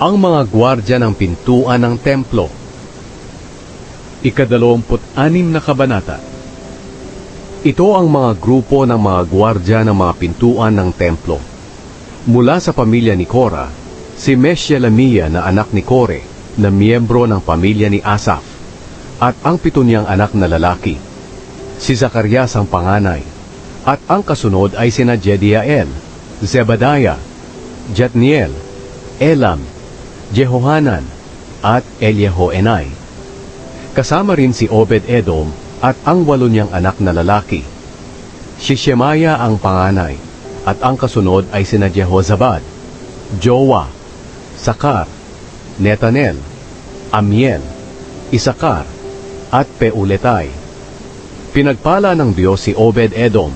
Ang mga gwardya ng pintuan ng templo. Ikadalawamput-anim na kabanata. Ito ang mga grupo ng mga gwardya ng mga pintuan ng templo. Mula sa pamilya ni Cora, si Meshelamia na anak ni Kore, na miyembro ng pamilya ni Asaf, at ang pito niyang anak na lalaki. Si Zacarias ang panganay, at ang kasunod ay sina Jediael, Zebadiah, Jatniel, Elam, Jehohanan, at Eliehoenai. Kasama rin si Obed-Edom at ang walo niyang anak na lalaki. Si Shemaya ang panganay, at ang kasunod ay sina Jehozabad, Jowa, Sakar, Netanel, Amiel, Isakar, at Peuletay. Pinagpala ng Diyos si Obed-Edom.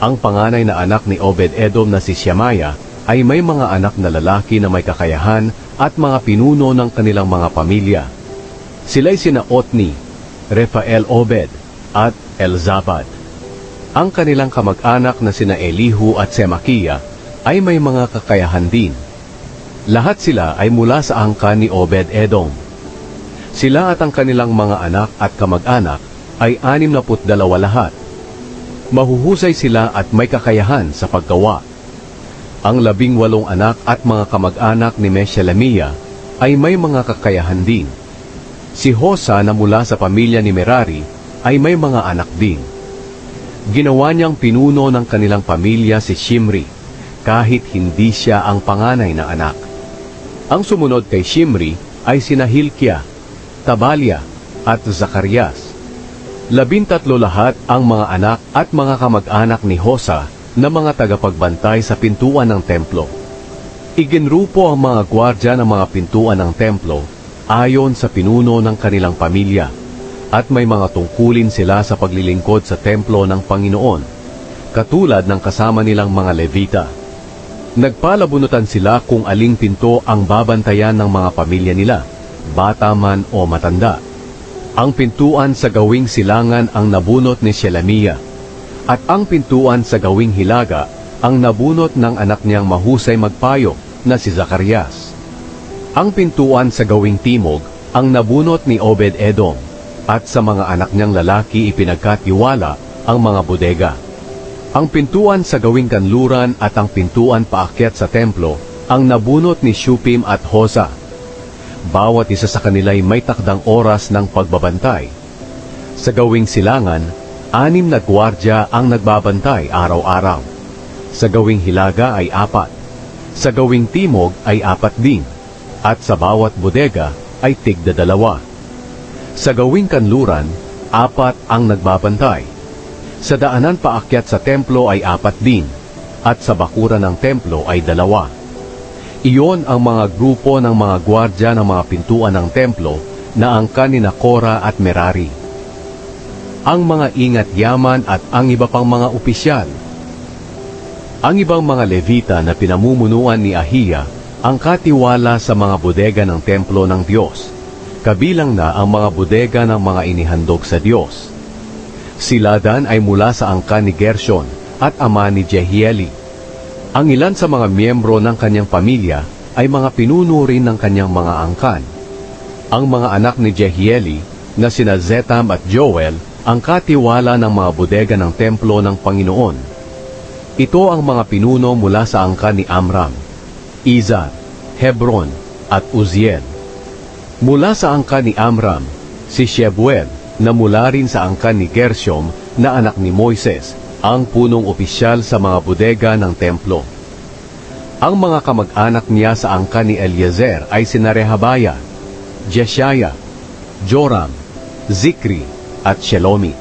Ang panganay na anak ni Obed-Edom na si Shemaya ay may mga anak na lalaki na may kakayahan at mga pinuno ng kanilang mga pamilya. Sila'y sina Otni, Refael Obed, at Elzabad. Ang kanilang kamag-anak na sina Elihu at Semakia ay may mga kakayahan din. Lahat sila ay mula sa angkan ni Obed-Edom. Sila at ang kanilang mga anak at kamag-anak ay anim na dalawa lahat. Mahuhusay sila at may kakayahan sa paggawa. Ang labing walong anak at mga kamag-anak ni Meshelamia ay may mga kakayahan din. Si Hosa na mula sa pamilya ni Merari ay may mga anak din. Ginawa niyang pinuno ng kanilang pamilya si Shimri, kahit hindi siya ang panganay na anak. Ang sumunod kay Shimri ay sina Hilkia, Tabalia, at Zacarias. Labintatlo lahat ang mga anak at mga kamag-anak ni Hosa na mga tagapagbantay sa pintuan ng templo. Iginrupo ang mga gwardya ng mga pintuan ng templo ayon sa pinuno ng kanilang pamilya at may mga tungkulin sila sa paglilingkod sa templo ng Panginoon, katulad ng kasama nilang mga Levita. Nagpalabunutan sila kung aling pinto ang babantayan ng mga pamilya nila, bata man o matanda. Ang pintuan sa gawing silangan ang nabunot ni Shelamia, at ang pintuan sa gawing hilaga ang nabunot ng anak niyang mahusay magpayo na si Zacarias. Ang pintuan sa gawing timog ang nabunot ni Obed-Edom, at sa mga anak niyang lalaki ipinagkatiwala ang mga bodega. Ang pintuan sa gawing kanluran at ang pintuan paakyat sa templo ang nabunot ni Shupim at Hosa. Bawat isa sa kanila ay may takdang oras ng pagbabantay. Sa gawing silangan, anim na gwardya ang nagbabantay araw-araw. Sa gawing hilaga ay apat. Sa gawing timog ay apat din. At sa bawat bodega ay tigda dalawa. Sa gawing kanluran, apat ang nagbabantay. Sa daanan paakyat sa templo ay apat din, at sa bakuran ng templo ay dalawa. Iyon ang mga grupo ng mga gwardya ng mga pintuan ng templo na angkan ni Nakora at Merari. Ang mga ingat yaman at ang iba pang mga opisyal. Ang ibang mga levita na pinamumunuan ni Ahiya ang katiwala sa mga bodega ng templo ng Diyos kabilang na ang mga bodega ng mga inihandog sa Diyos. Si Ladan ay mula sa angkan ni Gershon at ama ni Jehieli. Ang ilan sa mga miyembro ng kanyang pamilya ay mga pinuno rin ng kanyang mga angkan. Ang mga anak ni Jehieli na sina Zetam at Joel ang katiwala ng mga bodega ng templo ng Panginoon. Ito ang mga pinuno mula sa angkan ni Amram, Izar, Hebron at Uziel. Mula sa angkan ni Amram, si Shebuel na mula rin sa angkan ni Gershom na anak ni Moises, ang punong opisyal sa mga bodega ng templo. Ang mga kamag-anak niya sa angkan ni Eliezer ay sina Rehabaya, Jeshaya, Joram, Zikri at Shelomit.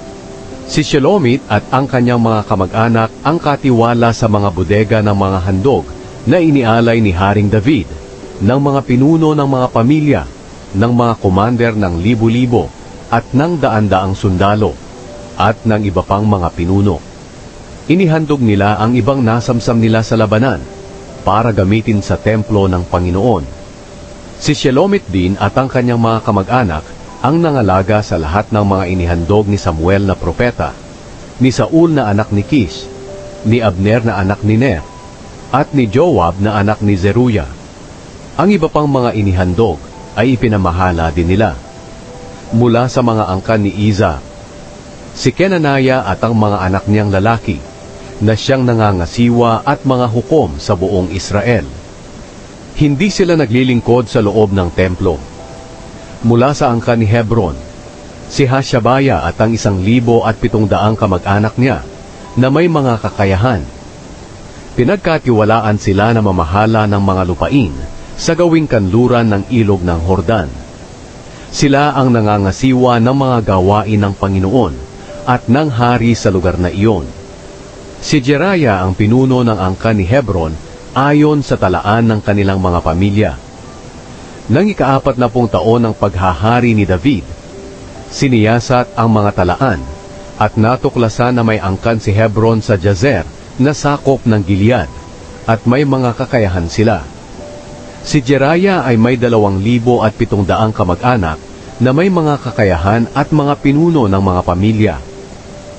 Si Shelomit at ang kanyang mga kamag-anak ang katiwala sa mga bodega ng mga handog na inialay ni Haring David, ng mga pinuno ng mga pamilya ng mga commander ng libo-libo at ng daan-daang sundalo at ng iba pang mga pinuno. Inihandog nila ang ibang nasamsam nila sa labanan para gamitin sa templo ng Panginoon. Si Shelomit din at ang kanyang mga kamag-anak ang nangalaga sa lahat ng mga inihandog ni Samuel na propeta, ni Saul na anak ni Kish, ni Abner na anak ni Ner, at ni Joab na anak ni Zeruya. Ang iba pang mga inihandog ay ipinamahala din nila. Mula sa mga angkan ni Iza, si Kenanaya at ang mga anak niyang lalaki na siyang nangangasiwa at mga hukom sa buong Israel. Hindi sila naglilingkod sa loob ng templo. Mula sa angkan ni Hebron, si Hashabaya at ang isang libo at pitong daang kamag-anak niya na may mga kakayahan. Pinagkatiwalaan sila na mamahala ng mga lupain sa gawing kanluran ng ilog ng Hordan. Sila ang nangangasiwa ng mga gawain ng Panginoon at ng hari sa lugar na iyon. Si Jeraya ang pinuno ng angkan ni Hebron ayon sa talaan ng kanilang mga pamilya. Nang ikaapat na pong taon ng paghahari ni David, siniyasat ang mga talaan at natuklasan na may angkan si Hebron sa Jazer na sakop ng Gilead at may mga kakayahan sila. Si Jeraya ay may dalawang libo at pitong daang kamag-anak na may mga kakayahan at mga pinuno ng mga pamilya.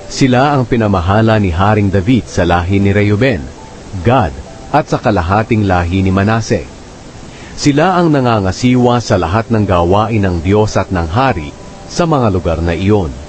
Sila ang pinamahala ni Haring David sa lahi ni Reuben, Gad at sa kalahating lahi ni Manase. Sila ang nangangasiwa sa lahat ng gawain ng Diyos at ng Hari sa mga lugar na iyon.